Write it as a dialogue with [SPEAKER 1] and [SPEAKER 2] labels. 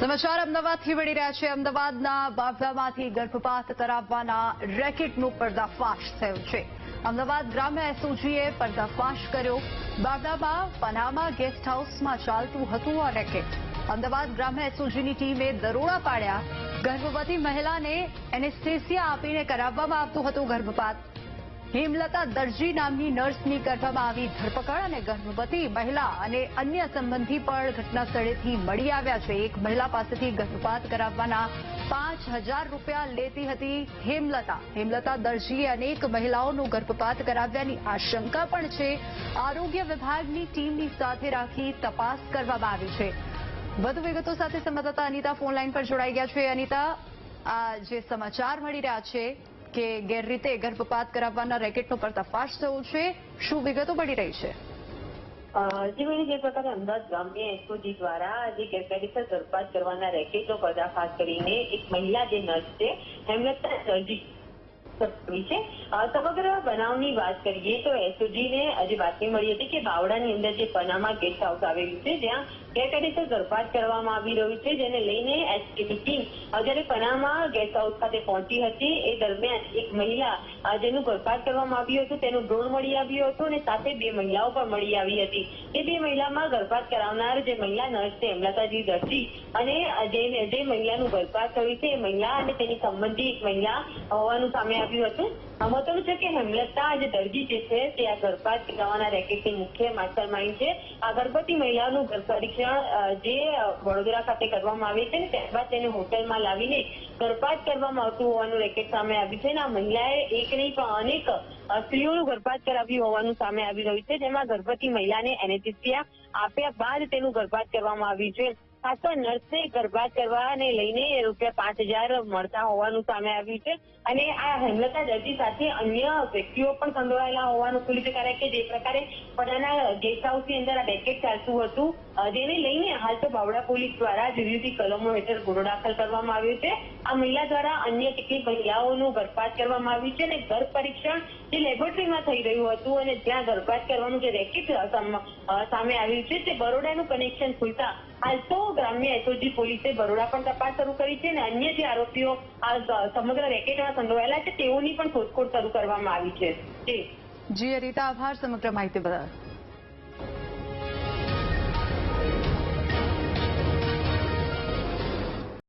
[SPEAKER 1] સમાચાર અમદાવાદથી મળી રહ્યા છે. અમદાવાદના બાવલામાંથી ગર્ભપાત કરાવવાના રેકેટનું પર્દાફાશ થયું છે. અમદાવાદ ગ્રામ્ય એસઓજીએ પર્દાફાશ કર્યો. બાવલામાં પનામા ગેસ્ટ હાઉસમાં ચાલતું હતું આ રેકેટ. અમદાવાદ ગ્રામ્ય એસઓજીની ટીમે દરોડા પાડ્યા. ગર્ભવતી મહિલાને એનેસ્થેસિયા આપીને કરાવવામાં આવતું હતું ગર્ભપાત. હેમલતા દરજી નામની નર્સની કરવામાં આવી ધરપકડ અને ગર્ભવતી મહિલા અને અન્ય સંબંધી પણ ઘટના સ્થળેથી મળી આવ્યા છે. એક મહિલા પાસેથી ગર્ભપાત કરાવવાના પાંચ હજાર રૂપિયા લેતી હતી હેમલતા. હેમલતા દરજીએ અનેક મહિલાઓનું ગર્ભપાત કરાવ્યાની આશંકા પણ છે. આરોગ્ય વિભાગની ટીમની સાથે રાખી તપાસ કરવામાં આવી છે. વધુ વિગતો સાથે સંવાદદાતા અનિતા ફોનલાઈન પર જોડાઈ ગયા છે. અનિતા, આ જે સમાચાર મળી રહ્યા છે કે ગેરરીતે ગર્ભપાત કરાવવાના રેકેટનો પર્દાફાશ થયો છે. શું વિગતો મળી રહી છે?
[SPEAKER 2] જીવની જે પ્રકારે અમદાવાદ ગ્રામ્ય એસઓજી દ્વારા જે ગેરકાયદેસર ગર્ભપાત કરવાના રેકેટનો પર્દાફાશ કરીને એક મહિલા જે નર્સ છે હેમલતા સર્જી છે. સમગ્ર બનાવની વાત કરીએ તો એસઓજી ને આજે બાતમી મળી હતી કે બાવડાની અંદર જે પનામા ગેસ્ટ હાઉસ આવેલું છે, જ્યાં ગેરકાયદેસર ગર્ભપાત કરવામાં આવી રહ્યું છે, જેને લઈને એસટીની ટીમ જ્યારે પનામા ગેસ્ટ હાઉસ ખાતે પહોંચી હતી. એ દરમિયાન એક મહિલા જેનું ગર્ભપાત કરવામાં આવ્યું હતું, તેનું ડ્રોન મળી આવ્યું હતું અને સાથે બે મહિલાઓ પણ મળી આવી હતી. એ બે મહિલામાં ગર્ભપાત કરાવનાર જે મહિલા નર્સ છે, હેમલતાજી દર્શી અને જે જે મહિલાનું ગર્ભપાત થયું છે, એ મહિલા અને તેની સંબંધી એક મહિલા હોવાનું સામે આવ્યું હતું. મહત્વનું છે કે હેમલતા જે દર્દી જે છે, તે આ ગર્ભપાત કરાવવાના રેકેટની મુખ્ય માસ્ટર માઇન્ડ છે. આ ગર્ભવતી મહિલાનું ગર્ભ પરીક્ષણ જે વડોદરા ખાતે કરવામાં આવી છે ત્યારબાદ તેને હોટેલમાં લાવીને ગર્ભપાત કરવામાં આવતું હોવાનું રેકેટ સામે આવ્યું છે અને આ મહિલાએ એક નહીં, પણ અનેક સ્ત્રીઓનું ગર્ભપાત કરાવ્યું હોવાનું સામે આવી રહ્યું છે, જેમાં ગર્ભવતી મહિલાને એનેસ્થેસિયા આપ્યા બાદ તેનું ગર્ભપાત કરવામાં આવ્યું છે. ખાસ તો નર્સને કરવાને લઈને રૂપિયા પાંચ હજાર મળતા હોવાનું સામે આવ્યું છે. અને આ હેમલતા દર્દી સાથે અન્ય વ્યક્તિઓ પણ સંડોવાયેલા હોવાનું ખુલ્યું છે, કારણ કે જે પ્રકારે પડાના ગેસ્ટ હાઉસની અંદર આ બેકેટ ચાલતું હતું જેને લઈને હાલ તો બાવડા પોલીસ દ્વારા જુદી જુદી કલમો હેઠળ ગુનો દાખલ કરવામાં આવ્યો છે. આ મહિલા દ્વારા અન્ય કેટલીક મહિલાઓનું ગર્ભપાત કરવામાં આવ્યું છે અને ગર્ભ પરીક્ષણ જે લેબોરેટરીમાં થઈ રહ્યું હતું અને ત્યાં ગર્ભપાત કરવાનું જે રેકેટ સામે આવ્યું છે, તે બરોડાનું કનેક્શન ખુલતા હાલ તો ગ્રામ્ય એસઓજી પોલીસે બરોડા પણ તપાસ શરૂ કરી છે અને અન્ય જે આરોપીઓ આ સમગ્ર રેકેટમાં સંડોવાયેલા છે, તેઓની પણ શોધખોળ શરૂ કરવામાં આવી છે. જી.
[SPEAKER 1] જી આભાર સમગ્ર માહિતી બદલ.